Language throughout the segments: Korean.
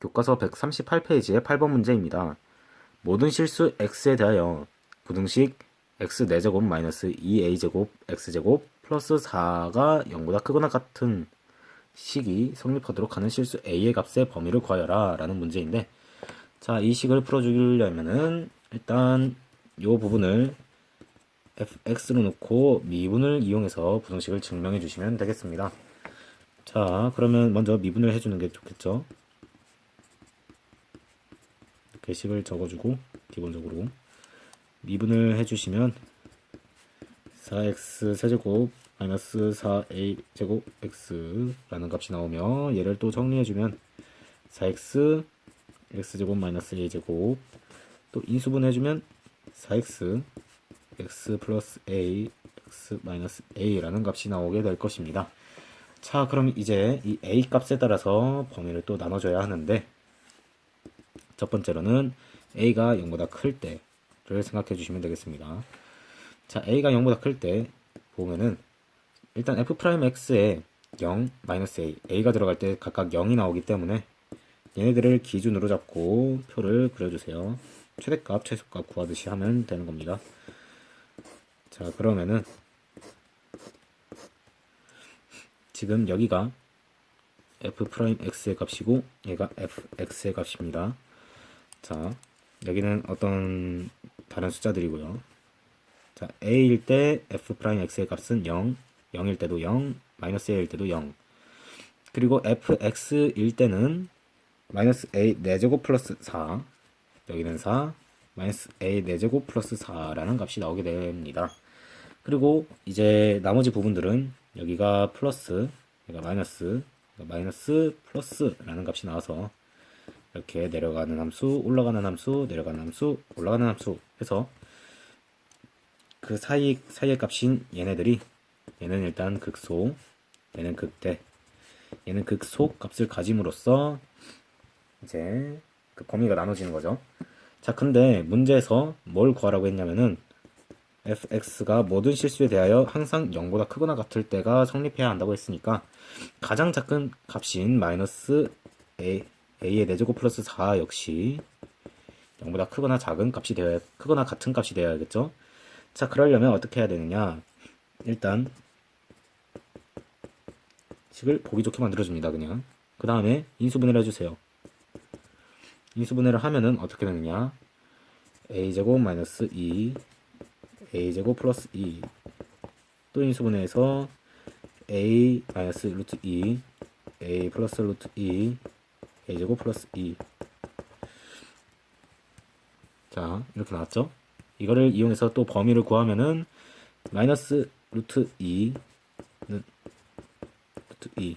교과서 138페이지의 8번 문제입니다. 모든 실수 x에 대하여 부등식 x 4제곱 마이너스 2a제곱 x제곱 플러스 4가 0보다 크거나 같은 식이 성립하도록 하는 실수 a의 값의 범위를 구하여라 라는 문제인데 자, 이 식을 풀어주려면은 일단 요 부분을 fx로 놓고 미분을 이용해서 부등식을 증명해 주시면 되겠습니다. 자, 그러면 먼저 미분을 해주는 게 좋겠죠. 식을 적어주고 기본적으로 미분을 해주시면 4x 세제곱 마이너스 4a 제곱 x라는 값이 나오며 얘를 또 정리해주면 4x x제곱 마이너스 a 제곱 또 인수분 해주면 4x x 플러스 a x 마이너스 a라는 값이 나오게 될 것입니다. 자, 그럼 이제 이 a 값에 따라서 범위를 또 나눠줘야 하는데 첫 번째로는 a가 0보다 클 때를 생각해 주시면 되겠습니다. 자, a가 0보다 클 때 보면은 일단 f 프라임 x에 0, 마이너스 a, a가 들어갈 때 각각 0이 나오기 때문에 얘네들을 기준으로 잡고 표를 그려주세요. 최대값, 최소값 구하듯이 하면 되는 겁니다. 자, 그러면은 지금 여기가 f 프라임 x의 값이고 얘가 fx의 값입니다. 자, 여기는 어떤 다른 숫자들이고요. 자, a일 때 f 프라임 x의 값은 0, 0일 때도 0, 마이너스 a일 때도 0. 그리고 fx일 때는 마이너스 a 4제곱 플러스 4, 여기는 4, 마이너스 a 4제곱 플러스 4라는 값이 나오게 됩니다. 그리고 이제 나머지 부분들은 여기가 플러스, 여기가 마이너스, 마이너스 플러스라는 값이 나와서 이렇게 내려가는 함수, 올라가는 함수, 내려가는 함수, 올라가는 함수 해서 그 사이 사이의 값인 얘네들이 얘는 일단 극소, 얘는 극대, 얘는 극소 값을 가짐으로써 이제 그 범위가 나눠지는 거죠. 자, 근데 문제에서 뭘 구하라고 했냐면은 fx가 모든 실수에 대하여 항상 0보다 크거나 같을 때가 성립해야 한다고 했으니까 가장 작은 값인 마이너스 a a의 4제곱 플러스 4 역시 0보다 크거나 작은 값이 되어야 크거나 같은 값이 되어야겠죠. 자, 그러려면 어떻게 해야 되느냐? 일단 식을 보기 좋게 만들어줍니다. 그냥 그 다음에 인수분해를 해주세요. 인수분해를 하면은 어떻게 되느냐? a제곱 마이너스 2 a제곱 플러스 2 또 인수분해해서 a 마이너스 루트 2 a 플러스 루트 2 a제곱 플러스 2 자, 이렇게 나왔죠? 이거를 이용해서 또 범위를 구하면은 마이너스 루트 2는 루트 2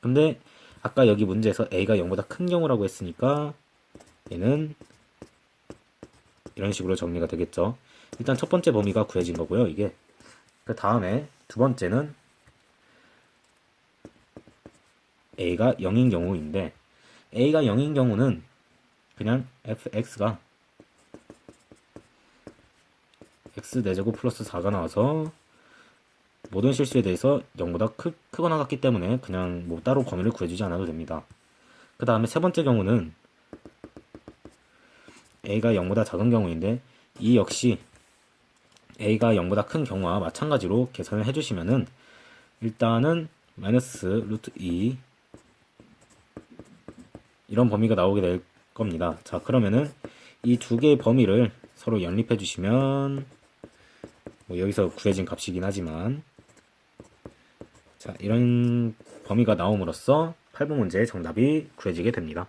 근데 아까 여기 문제에서 a가 0보다 큰 경우라고 했으니까 얘는 이런 식으로 정리가 되겠죠. 일단 첫 번째 범위가 구해진 거고요. 이게 그 다음에 두 번째는 a가 0인 경우인데 a가 0인 경우는 그냥 fx가 x 4제곱 플러스 4가 나와서 모든 실수에 대해서 0보다 크, 크거나 같기 때문에 그냥 뭐 따로 범위를 구해주지 않아도 됩니다. 그 다음에 세 번째 경우는 a가 0보다 작은 경우인데 이 역시 a가 0보다 큰 경우와 마찬가지로 계산을 해주시면은 일단은 마이너스 루트 2 이런 범위가 나오게 될 겁니다. 자 그러면은 이 두 개의 범위를 서로 연립해 주시면 뭐 여기서 구해진 값이긴 하지만 자 이런 범위가 나옴으로써 8번 문제의 정답이 구해지게 됩니다.